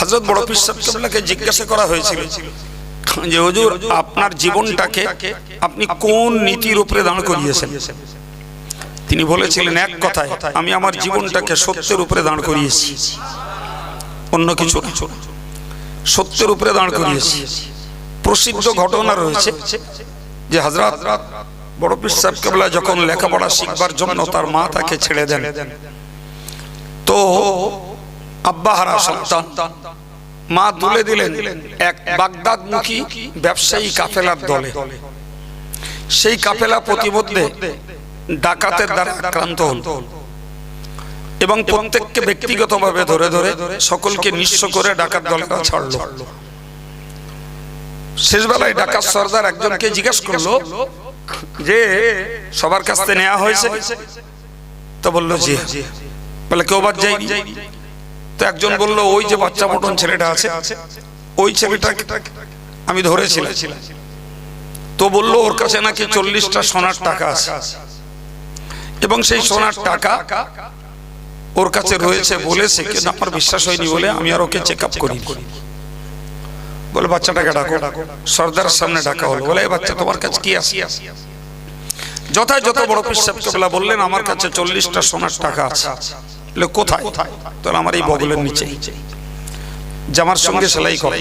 হজরত বড় পিসাব কেবলাকে জিজ্ঞাসা করা হয়েছিল যে হুজুর আপনার জীবনটাকে আপনি কোন নীতির উপরে দাঁড় করিয়েছেন? তিনি বলেছিলেন এক কথায় আমি আমার জীবনটাকে সত্যের উপরে দাঁড় করিয়েছি। অন্য কিছু না। সত্যের উপরে দাঁড় করিয়েছি। প্রসিদ্ধ ঘটনা রয়েছে যে হজরত বড় পীর সাহেব কেবলা যখন লেখাপড়া শিখবার জন্য তার মা তাকে ছেড়ে দেন। তো আব্বা হারা সন্তান। মা তুলে দিলেন এক বাগদাদমুখী ব্যবসায়ী কাফেলার দলে। সেই কাফেলা প্রতিমধ্যে ডাকাতের দ্বারা আক্রান্ত হল। এবং প্রত্যেককে ব্যক্তিগতভাবে ধরে ধরে সকলকে নিঃস্ব করে ডাকাত দলেরা ছাড়লো। শেষবেলায় ডাকাত সর্দার একজনকে জিজ্ঞেস করল যে, সবার কাছ থেকে নেওয়া হয়েছে? তো বলল জি বলে কেউ বাদ যায়নি। তো একজন বলল, ওই যে বাচ্চা মটন ছেলেটা আছে, ওই ছেলেটা আমি ধরেছিলাম। তো বলল, ওর কাছে নাকি চল্লিশটা সোনার টাকা আছে। এবং সেই সোনার টাকা ওর কাছে রয়েছে বলেছে কিন্তু আমার বিশ্বাস হয়নি বলে আমি আর ওকে চেক আপ করি বলে, বাচ্চাটাকে ডাকো। সর্দার সামনে ডাকা হলো। বলে, "এই বাচ্চা, তোমার কাছে কি আছে? যথাযথ বড় পিসাব কেবলা বললেন, আমার কাছে চল্লিশটা সোনার টাকা আছে। কোথায়? তাহলে আমার এই বগলের নিচে। জামার সঙ্গে সেলাই করে।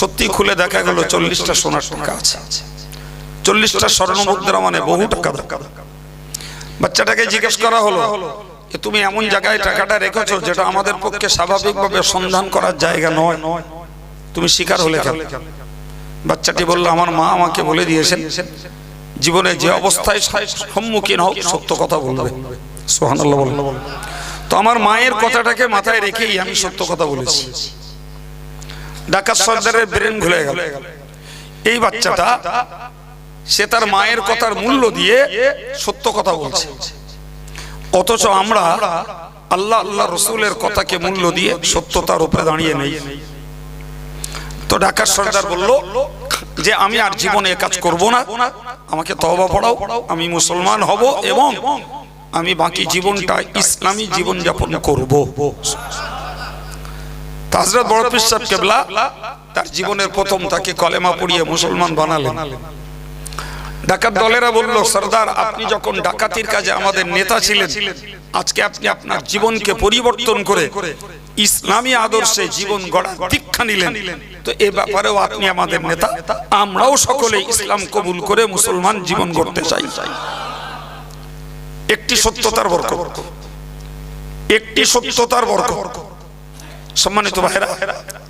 সত্যি খুলে দেখা গেল চল্লিশটা সোনার টাকা আছে। চল্লিশটা স্বর্ণ মুদ্রা মানে বহু টাকা বাচ্চাটাকে জিজ্ঞেস করা হলো যে তুমি এমন জায়গায় টাকাটা রেখেছো যেটা আমাদের পক্ষে স্বাভাবিকভাবে সন্ধান করার জায়গা নয়। তুমি শিকার হলে কেন? বাচ্চাটি বলল আমার মা আমাকে বলে দিয়েছেন জীবনে যে অবস্থায় সম্মুখীন হোক সত্য কথা বলবে। তো আমার মায়ের কথাটাকে মাথায় রেখেই আমি সত্য কথা বলেছি। ডাকাত সর্দারের ব্রেন ভুলে গেল। এই বাচ্চাটা সে তার মায়ের কথার মূল্য দিয়ে সত্য কথা বলছে। অথচ আমরা আল্লাহ আল্লাহ রসুলের কথাকে মূল্য দিয়ে সত্যতার উপরে দাঁড়িয়ে নেই। তো ঢাকার সরকার বলল যে আমি আর জীবনে কাজ করব না আমাকে তওবা পড়াও আমি মুসলমান হব এবং আমি বাকি জীবনটা ইসলামী জীবন যাপন করব। তাজরত বড় পীর সাহেব কেবলা তার জীবনের প্রথম তাকে কলেমা পড়িয়ে মুসলমান বানালেন। ডাকাত দলেরা বলল, সর্দার, আপনি যখন ডাকাতির কাজে আমাদের নেতা ছিলেন, আজকে আপনি আপনার জীবনকে পরিবর্তন করে ইসলামী আদর্শে জীবন গড়া দীক্ষা নিলেন। তো এ ব্যাপারেও আপনি আমাদের নেতা, আমরাও সকলে ইসলাম কবুল করে মুসলমান জীবন গড়তে চাই। একটি সত্যতার বরক একটি সত্যতার বরক সম্মানিত ভাইরা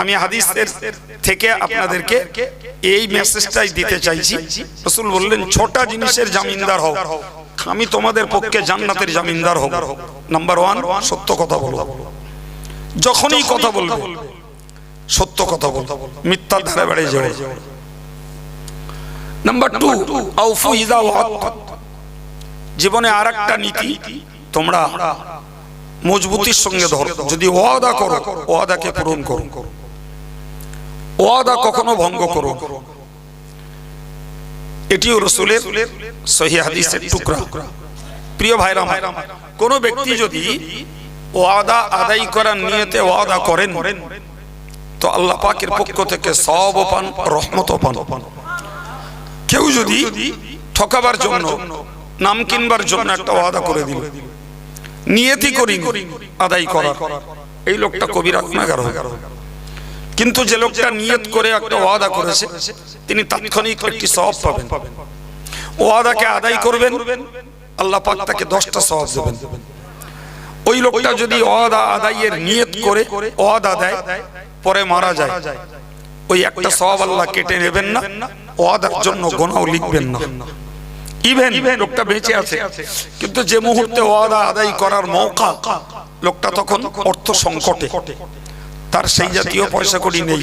আমি হাদিসের থেকে আপনাদেরকে এই মেসেজটাই দিতে চাইছি। রসুল বললেন, ছোটা জিনিসের জামিনদার হও। আমি তোমাদের পক্ষে জান্নাতের জামিনদার হব। নাম্বার ওয়ান সত্য কথা বলো। যখনই কথা বলবে, সত্য কথা বলব মিথ্যার ধারে বেড়ে যাবে নাম্বার টু আউফু ইদা ওয়াত জীবনে আর একটা নীতি, তোমরা মজবুতির সঙ্গে ধরো। যদি ওয়াদা করো, ওয়াদাকে পূরণ করো। ওয়াদা কখনো ভঙ্গ করো এটিও রসুলের সহি হাদিসের টুকরা। প্রিয় ভাইরা কোন ব্যক্তি যদি ওয়াদা আদায় করার নিয়তে ওয়াদা করেন, তো আল্লাহ পাকের পক্ষ থেকে সব পান রহমত পান। কেউ যদি ঠকাবার জন্য নাম কিনবার জন্য একটা ওয়াদা করে দিল। নিয়তি করি আদায় করার। এই লোকটা কবিরা হবে কিন্তু যে লোকটা নিয়ত করে একটা ওয়াদা করেছে তিনি তাৎক্ষণিক একটি সওয়াব পাবেন। ওয়াদাকে আদায় করবেন আল্লাহ পাক তাকে দশটা সওয়াব দেবেন। ওই লোকটা যদি ওয়াদা আদায়ের নিয়ত করে ওয়াদা দেয় পরে মারা যায়। ওই একটা সওয়াব আল্লাহ কেটে নেবেন না ওয়াদার জন্য গোনাও লিখবেন না। ইভেন লোকটা বেঁচে আছে। কিন্তু যে মুহূর্তে ওয়াদা আদায় করার মৌকা লোকটা তখন অর্থ সংকটে। তার সেই জাতীয় পয়সা করি নেই।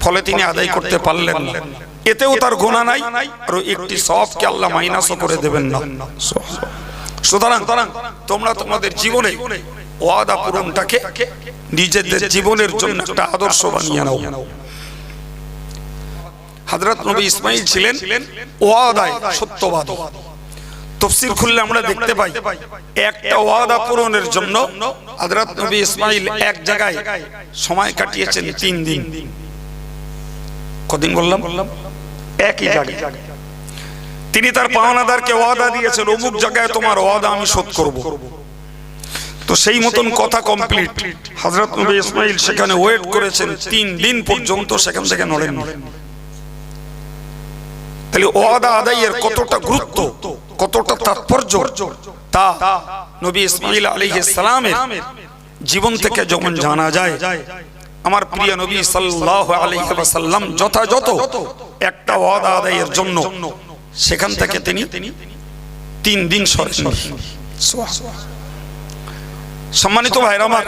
ফলে তিনি আদায় করতে পারলেন না। এতেও তার গোনা নাই আর একটি সবকে আল্লাহ মাইনাসও করে দেবেন না। সুতরাং তোমরা তোমাদের জীবনে ওয়াদা পূরণটাকে নিজেদের জীবনের জন্য একটা আদর্শ বানিয়ে নাও। হজরত নবী ইসমাইল ছিলেন ওয়াদায়, সত্যবাদী। তফসির খুললে আমরা দেখতে পাই, একটা ওয়াদা পূরণের জন্য হযরত নবী ইসমাইল এক জায়গায় সময় কাটিয়েছেন তিন দিন। কদিন বললাম? একই জায়গায়। তিনি তার পাওনাদারকে ওয়াদা দিয়েছেন, অমুক জায়গায় তোমার ওয়াদা আমি শোধ করব। তো সেই মতন কথা কমপ্লিট। হযরত নবী ইসমাইল সেখানে ওয়েট করেছেন তিন দিন পর্যন্ত, সেখান থেকে নড়েন তাহলে ওয়াদা আদায়ের কতটা গুরুত্ব কতটা তাৎপর্য তা নবী ইসমাইল আলাইহিস সালামের জীবন থেকে যখন জানা যায় আমার প্রিয় নবী সাল্লাল্লাহু আলাইহি ওয়াসাল্লাম যথাযথ একটা ওয়াদা আদায়ের জন্য সেখান থেকে তিনি তিন দিন সম্মানিত ভাইরা আমার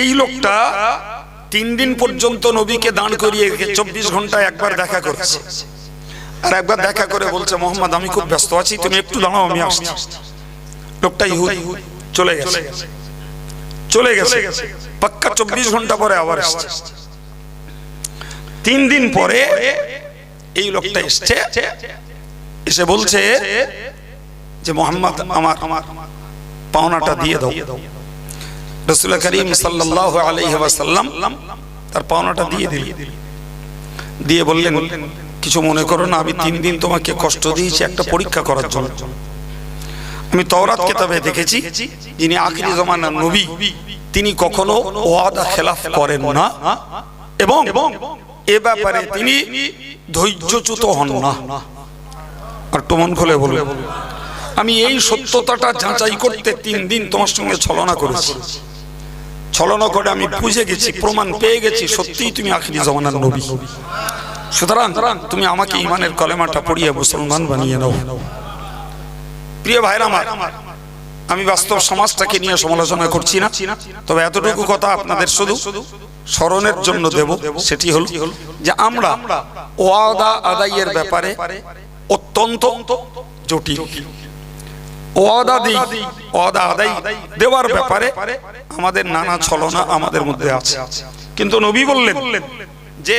এই লোকটা তিন দিন পর্যন্ত নবীকে দান করিয়ে চব্বিশ ঘন্টায় একবার দেখা করেছে। আর একবার দেখা করে বলছে, মোহাম্মদ, আমি খুব ব্যস্ত আছি, তুমি একটু দাঁড়াও, আমি আসছি। লোকটা ইহুদি, চলে গেছে। চলে গেছে। পাক্কা চব্বিশ ঘণ্টা পরে আবার এসছে। তিন দিন পরে এই লোকটা এসছে, এসে বলছে যে, মোহাম্মদ, আমার আমার পাওনাটা দিয়ে দাও। রসুল করিম সাল্লাহ আলাইহি ওয়াসাল্লাম তার পাওনাটা দিয়ে দিল দিয়ে বললেন কিছু মনে করো না, আমি তিন দিন তোমাকে কষ্ট দিয়েছি একটা পরীক্ষা করার জন্য। আমি তওরাত কিতাবে দেখেছি, যিনি আখিরি জমানার নবী, তিনি কখনো ওয়াদা খেলাফ করেন না এবং এ ব্যাপারে তিনি ধৈর্যচ্যুত হন না। আর মন খুলে বলবে আমি এই সত্যতাটা যাচাই করতে তিন দিন তোমার সঙ্গে ছলনা করেছি। ছলনা করে আমি বুঝে গেছি, প্রমাণ পেয়ে গেছি, সত্যিই তুমি আখিরি জমানার নবী। সুতরাং তুমি আমাকে ইমানের কলেমাটা পড়িয়ে মুসলমান বানিয়ে নাও। প্রিয় ভাইরা আমার, আমি বাস্তব সমাজটাকে নিয়ে সমালোচনা করছি না, তবে এতটুকু কথা আপনাদের শুধু স্মরণের জন্য দেব, সেটি হল যে আমরা ওয়াদা আদায়ের ব্যাপারে অত্যন্ত জটিল। ওয়াদা দিই, ওয়াদা আদায় দেওয়ার ব্যাপারে আমাদের নানা ছলনা আমাদের মধ্যে আছে। কিন্তু নবী বললেন যে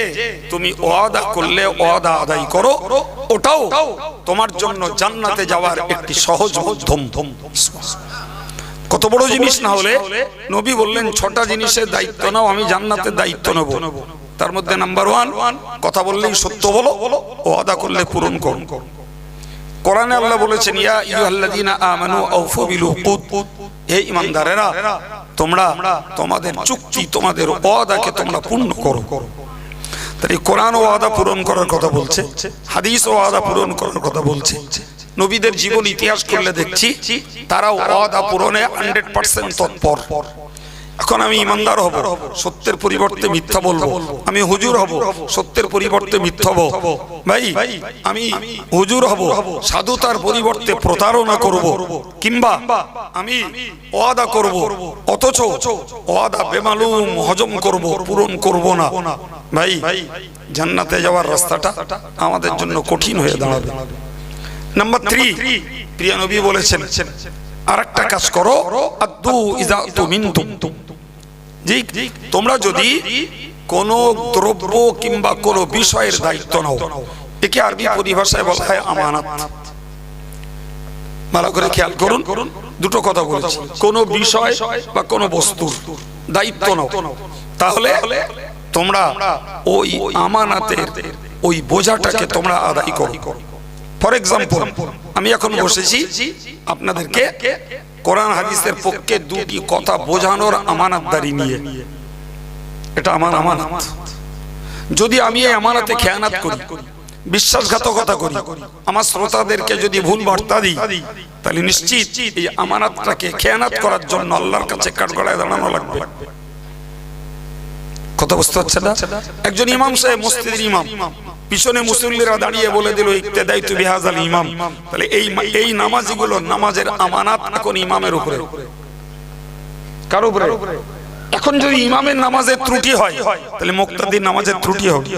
তুমি ওয়াদা করলে ওয়াদা আদায় করো, ওটাও তোমার জন্য জান্নাতে যাওয়ার একটি সহজ মাধ্যম। কত বড় জিনিস না হলে নবী বললেন, ছটা জিনিসের দায়িত্ব নাও, আমি জান্নাতের দায়িত্ব নেব। তার মধ্যে নাম্বার ওয়ান, কথা বললেই সত্য বলো, ওয়াদা করলে পূরণ করুন কোরআনে আল্লাহ বলেছেন, ইয়া ইয়ুহাল্লাযীনা আমানু আউফু বিল উকুদ হে ঈমানদারেরা তোমরা তোমাদের চুক্তি, তোমাদের ওয়াদাকে তোমরা পূর্ণ করো। তাই কোরআন ও আদা পূরণ করার কথা বলছে, হাদিস ও আদা পূরণ করার কথা বলছে। নবীদের জীবন ইতিহাস করলে দেখছি, তারা ওয়াদা পূরণে হান্ড্রেড পার্সেন্ট তৎপর। এখন আমি ইমানদার হব, সত্যের পরিবর্তে মিথ্যা বলব। আমি হুজুর হব, সত্যের পরিবর্তে মিথ্যা হব। ভাই, আমি হুজুর হব, সাধুতার পরিবর্তে প্রতারণা করব, কিংবা আমি ওয়াদা করব, অথচ ওয়াদা বেমালুম, হজম করব, পূরণ করব না। ভাই, জান্নাতে যাওয়ার রাস্তাটা আমাদের জন্য কঠিন হয়ে দাঁড়াবে। নাম্বার থ্রি প্রিয় নবী বলেছেন আর একটা কাজ করো আদু ইজা তুমিনতুম। জি তোমরা যদি কোন দ্রব্য কিংবা কোন বিষয়ের দায়িত্ব নাও, একে আরবি পরিভাষায় বলা হয় আমানত। ভালো করে খেয়াল করুন, দুটো কথা বলেছি। কোন বিষয় বা কোন বস্তুর দায়িত্ব নাও। তাহলে তোমরা ওই আমানাতের ওই বোঝাটাকে তোমরা আদায় করো। ফর এক্সাম্পল আমি এখন বসেছি আপনাদেরকে কোরআন হাদিসের পক্ষে দুটি কথা বোঝানোর আমানতদারি নিয়ে। এটা আমার আমানত। যদি আমি এই আমানাতে খেয়ানাত করি, বিশ্বাসঘাতকতা করি, আমার শ্রোতাদেরকে যদি ভুল বার্তা দিই, তাহলে নিশ্চিত এই আমানাতটাকে খেয়ানাত করার জন্য আল্লাহর কাছে কাঠগড়ায় দাঁড়ানো লাগবে। কথা বুঝতে হচ্ছে না? একজন ইমাম সাহেব, মসজিদের ইমাম। পিছনে মুসল্লিরা দাঁড়িয়ে বলে দিল ইক্তেদাই তু বিহাজাল ইমাম। তাহলে এই এই নামাজিগুলো নামাজের আমানাত এখন ইমামের উপরে। কার উপরে? এখন যদি ইমামের নামাজের ত্রুটি হয়, তাহলে মুক্তাদির নামাজের ত্রুটি হবে।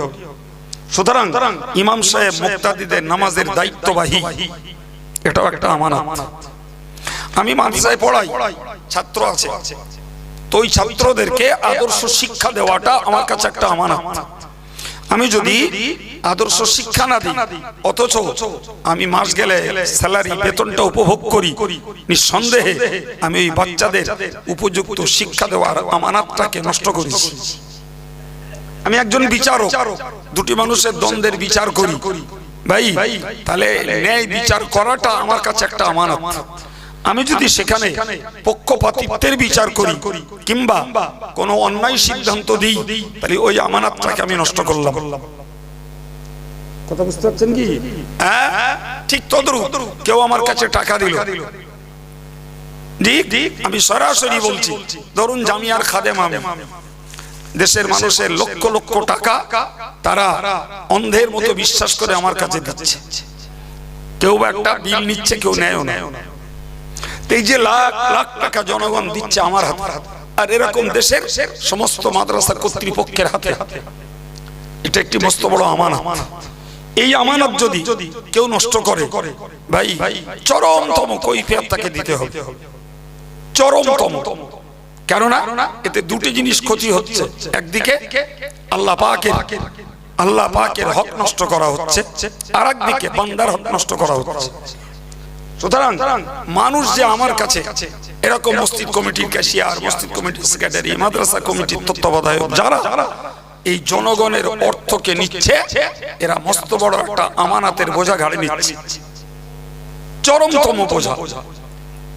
সুতরাং ইমাম সাহেব মুক্তাদিদের নামাজের দায়িত্ববাহী। এটাও একটা আমানত। আমি মাদ্রাসায় পড়াই, ছাত্র আছে। তো ওই ছাত্রদেরকে আদর্শ শিক্ষা দেওয়াটা আমার কাছে একটা আমানত। আমি যদি আদর্শ শিক্ষা না দিই অথচ আমি মাস গেলে স্যালারি বেতনটা উপভোগ করি। নিঃসন্দেহে আমি ওই বাচ্চাদের উপযুক্ত শিক্ষা দেওয়ার আমানাতটাকে নষ্ট করেছি। আমি একজন বিচারক। দুটি মানুষের দ্বন্দ্বের বিচার করি। ভাই তাহলে ন্যায় বিচার করাটা আমার কাছে একটা আমানত। আমি যদি সেখানে পক্ষপাতিত্বের বিচার করি কিংবা কোনো অন্যায় সিদ্ধান্ত দিই তাহলে ওই আমানাতটাকে আমি নষ্ট করলাম। কথা বুঝতে পারছেন কি? হ্যাঁ? ঠিক তদ্রুপ কেউ আমার কাছে টাকা দিল। আমি সরাসরি বলছি ধরুন জামিয়ার খাদেম আমি। দেশের মানুষের লক্ষ লক্ষ টাকা তারা অন্ধের মতো বিশ্বাস করে আমার কাছে দিচ্ছে। কেউ বা একটা বিল নিচ্ছে কেউ নেয়ও না। তো এই যে লাখ লাখ টাকা জনগণ দিচ্ছে আমার হাতে, আর এরকম দেশের সমস্ত মাদ্রাসা কর্তৃপক্ষের হাতে, এটা একটি মস্ত বড় আমানত। এই আমানত যদি কেউ নষ্ট করে, ভাই, চরমতম কৈফিয়ত তাকে দিতে হবে। চরমতম। কেননা এতে দুটি জিনিস ক্ষতি হচ্ছে। একদিকে আল্লাহ পাকের আল্লাহ পাকের হক নষ্ট করা হচ্ছে আর একদিকে বান্দার হক নষ্ট করা হচ্ছে। সুতরাং মানুষ যে আমার কাছে এরকম মসজিদ কমিটির ক্যাশিয়ার, মসজিদ কমিটির সেক্রেটারি, মাদ্রাসা কমিটির তত্ত্বাবধায়ক যারা, এই জনগণের অর্থকে নিচ্ছে, এরা মস্ত বড় একটা আমানাতের বোঝা ঘাড়ে নিচ্ছে। চরমতম বোঝা।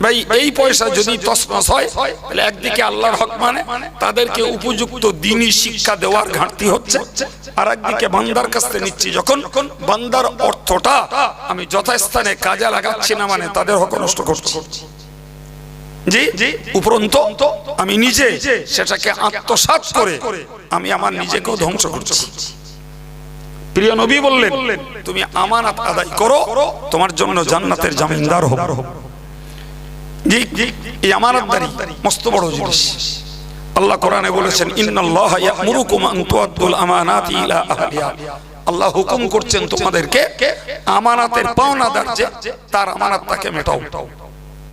ভাই, এই পয়সা যদি তসমস হয়, তাহলে একদিকে আল্লাহর হক মানে তাদেরকে উপযুক্ত দিনই শিক্ষা দেওয়ার ঘাটতি হচ্ছে, আর একদিকে বান্দার কাছ থেকে নিচ্ছি। যখন বান্দার অর্থটা আমি যথাস্থানে কাজে লাগাচ্ছি না মানে তাদের হক নষ্ট করছি। জি জি, উপরন্ত আমি নিজে সেটাকে আত্মসাৎ করে আমি আমার নিজেকেও ধ্বংস করছি। প্রিয় নবী বললেন, তুমি আমানত আদায় করো, তোমার জন্য জান্নাতের জামিনদার হবে। জি এই আমানতদারি মস্ত বড় আল্লাহ কোরআনে বলেছেন ইলা আল্লাহ হুকুম করছেন তোমাদেরকে, আমানাতের পাওনাদার যে, তার আমানাত তাকে মেটাও।